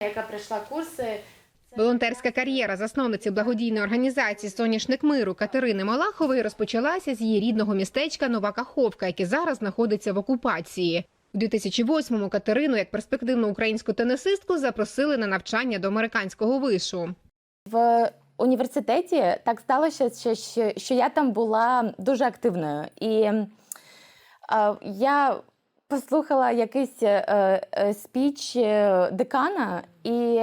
яка пройшла курси. Волонтерська кар'єра засновниці благодійної організації Соняшник миру Катерини Малахової розпочалася з її рідного містечка Нова Каховка, яке зараз знаходиться в окупації. У 2008-му Катерину, як перспективну українську тенісистку, запросили на навчання до американського вишу. В університеті так сталося, що, що, що я там була дуже активною. І е, я послухала якийсь е, е, спіч е, декана і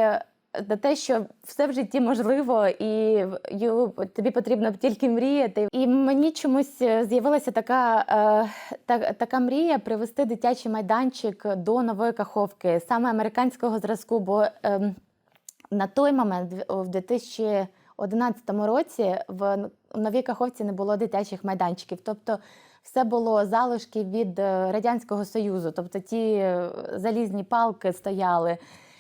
на те, що все в житті можливо, і тобі потрібно тільки мріяти. І мені чомусь е, з'явилася така, е, та, така мрія привести дитячий майданчик до нової каховки, саме американського зразку. Бо ем, на той момент, в 2011 році, в новій каховці не було дитячих майданчиків. Тобто все було залишки від е, Радянського Союзу. Тобто ті е, залізні палки стояли.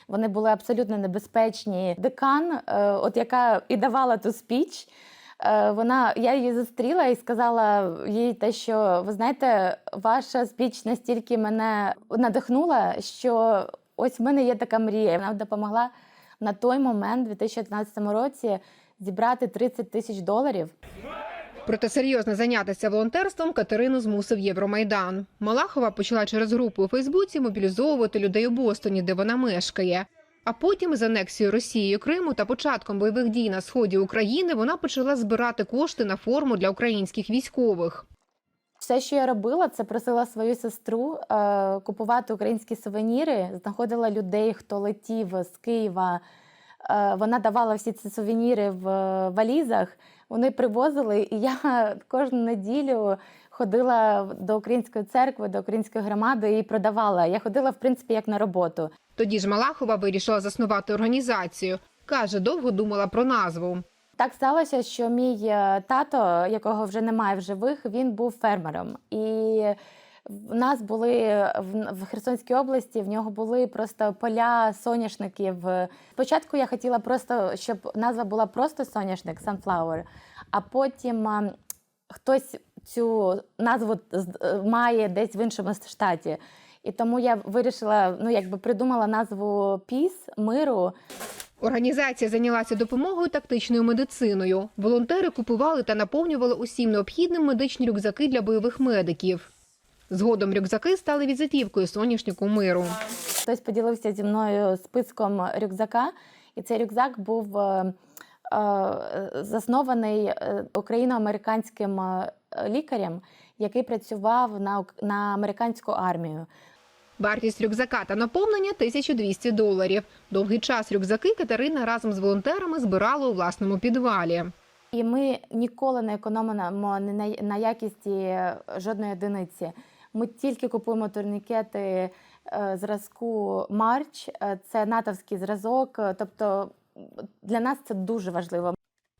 Вони були абсолютно небезпечні. Декан, е, от яка і давала ту спіч, вона я її зустріла і сказала їй те, що ви знаєте, ваша спіч настільки мене надихнула, що ось в мене є така мрія. Вона допомогла на той момент, у 2011 році, зібрати 30 тисяч доларів. Проте серйозно зайнятися волонтерством Катерину змусив Євромайдан. Малахова почала через групу у Фейсбуці мобілізовувати людей у Бостоні, де вона мешкає. А потім, з анексією Росією Криму та початком бойових дій на сході України, вона почала збирати кошти на форму для українських військових. Все, що я робила, це просила свою сестру е, купувати українські сувеніри, знаходила людей, хто летів з Києва. Е, вона давала всі ці сувеніри в е, валізах. Вони привозили, і я кожну неділю ходила до української церкви, до української громади і продавала. Я ходила, в принципі, як на роботу. Тоді ж Малахова вирішила заснувати організацію. Каже, довго думала про назву. Так сталося, що мій е, тато, якого вже немає в живих, він був фермером. І в нас були в, Херсонській області, в нього були просто поля соняшників. Спочатку я хотіла просто, щоб назва була просто соняшник Sunflower, а потім хтось цю назву е, має десь в іншому штаті. І тому я вирішила, ну якби придумала назву Піс миру. Організація зайнялася допомогою тактичною медициною. Волонтери купували та наповнювали усім необхідним медичні рюкзаки для бойових медиків. Згодом рюкзаки стали візитівкою соняшнику миру. Хтось поділився зі мною списком рюкзака, і цей рюкзак був е, е, заснований е, україно-американським е, лікарем, який працював на, на американську армію. Вартість рюкзака та наповнення 1200 доларів. Довгий час рюкзаки Катерина разом з волонтерами збирала у власному підвалі. І ми ніколи не економимо на якісті жодної одиниці. Ми тільки купуємо турнікети е, зразку Марч, е, це натовський зразок. е, Тобто для нас це дуже важливо.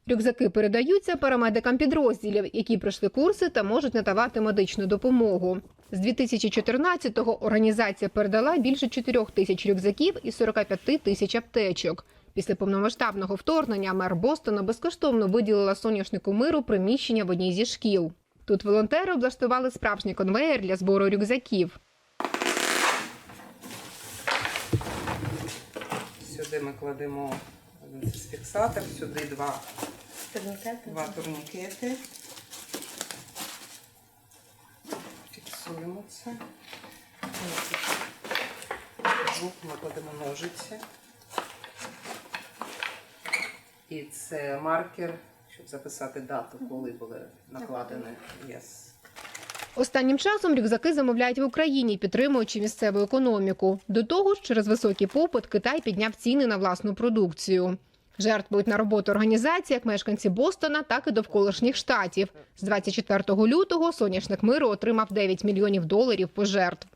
Рюкзаки передаються парамедикам підрозділів, які пройшли курси та можуть надавати медичну допомогу. З 2014-го організація передала більше 4 тисяч рюкзаків і 45 тисяч аптечок. Після повномасштабного вторгнення мер Бостона безкоштовно виділила соняшнику миру приміщення в одній зі шкіл. Тут волонтери облаштували справжній конвеєр для збору рюкзаків. Сюди ми кладемо один це фіксатор, сюди два, Турнікети. два турнікети. Фіксуємо це. Звук ми кладемо ножиці. І це маркер, щоб записати дату, коли були накладені вес. Останнім часом рюкзаки замовляють в Україні, підтримуючи місцеву економіку. До того ж, через високий попит Китай підняв ціни на власну продукцію. Жертвують на роботу організації як мешканці Бостона, так і довколишніх штатів. З 24 лютого соняшник миру отримав 9 мільйонів доларів пожертв.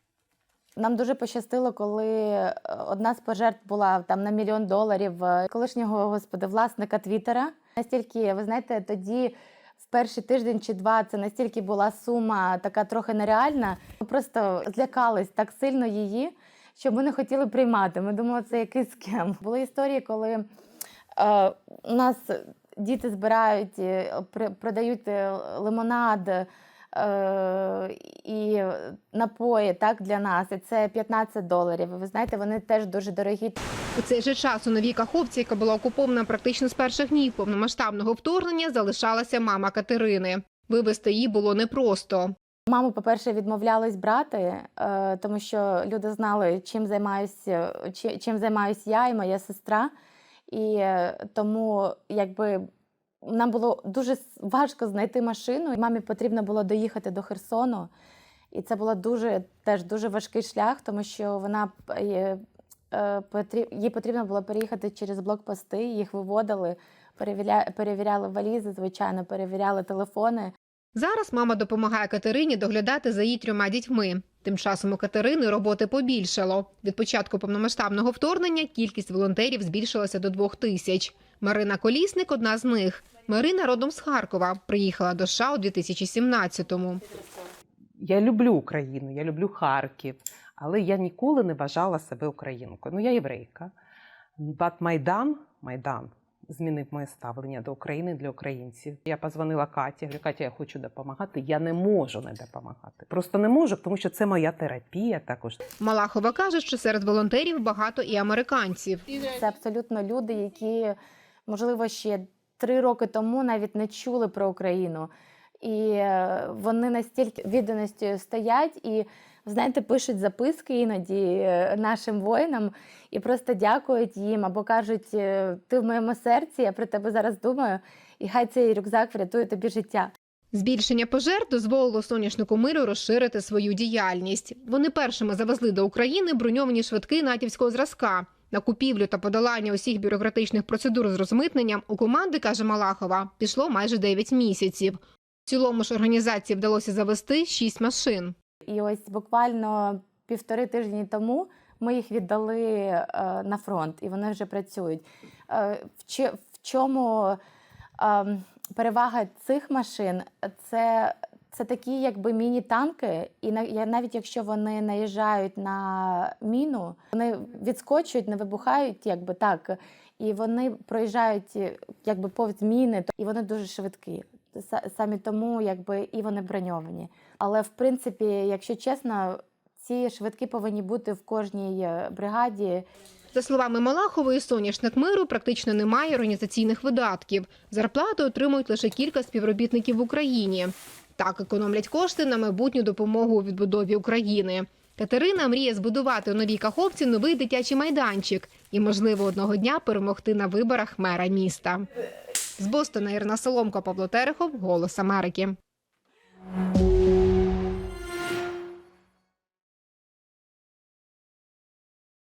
Нам дуже пощастило, коли е, одна з пожертв була там на мільйон доларів е, колишнього господи-власника Твіттера. Настільки, ви знаєте, тоді в перший тиждень чи два це настільки була сума така трохи нереальна. Ми просто злякались так сильно її, що ми не хотіли приймати. Ми думали, це якийсь скем. Були історії, коли е, у нас діти збирають, е, продають е, лимонад. Е, і напої так, для нас. І це 15 доларів. І Ви знаєте, вони теж дуже дорогі. У цей же час у новій Каховці, яка була окупована практично з перших днів повномасштабного вторгнення, залишалася мама Катерини. Вивезти її було непросто. Маму, по-перше, відмовлялись брати, е, тому що люди знали, чим займаюся, чи- чим займаюсь я і моя сестра. І е, тому якби нам було дуже важко знайти машину. Мамі потрібно було доїхати до Херсону. І це було дуже теж дуже важкий шлях, тому що вона е, е, їй потрібно було переїхати через блокпости, їх виводили, перевіря, перевіряли валізи, звичайно, перевіряли телефони. Зараз мама допомагає Катерині доглядати за її трьома дітьми. Тим часом у Катерини роботи побільшало. Від початку повномасштабного вторгнення кількість волонтерів збільшилася до двох тисяч. Марина Колісник одна з них. Марина родом з Харкова. Приїхала до США у 2017-му. Я люблю Україну, я люблю Харків, але я ніколи не вважала себе українкою. Ну, я єврейка. Бат Майдан, Майдан змінив моє ставлення до України для українців. Я позвонила Каті, говорю, Катя, я хочу допомагати. Я не можу не допомагати. Просто не можу, тому що це моя терапія також. Малахова каже, що серед волонтерів багато і американців. Це абсолютно люди, які, можливо, ще три роки тому навіть не чули про Україну. І е, вони настільки відданістю стоять і, знаєте, пишуть записки іноді е, нашим воїнам і просто дякують їм або кажуть: е, ти в моєму серці, я про тебе зараз думаю, і хай цей рюкзак врятує тобі життя. Збільшення пожертв дозволило соняшнику миру розширити свою діяльність. Вони першими завезли до України броньовані швидки натівського зразка. На купівлю та подолання усіх бюрократичних процедур з розмитненням у команди, каже Малахова, пішло майже 9 місяців. В цілому ж організації вдалося завести 6 машин. І ось буквально півтори тижні тому ми їх віддали е, на фронт, і вони вже працюють. Е, в, чому е, перевага цих машин? Це, це такі якби міні-танки, і навіть якщо вони наїжджають на міну, вони відскочують, не вибухають, якби так. І вони проїжджають якби повз міни, і вони дуже швидкі. Самі тому, якби і вони броньовані. Але в принципі, якщо чесно, ці швидкі повинні бути в кожній е, бригаді. За словами Малахової, соняшник миру практично немає організаційних видатків. Зарплату отримують лише кілька співробітників в Україні. Так економлять кошти на майбутню допомогу у відбудові України. Катерина мріє збудувати у новій каховці новий дитячий майданчик і, можливо, одного дня перемогти на виборах мера міста. З Бостона Ірина Соломко, Павло Терехов, Голос Америки.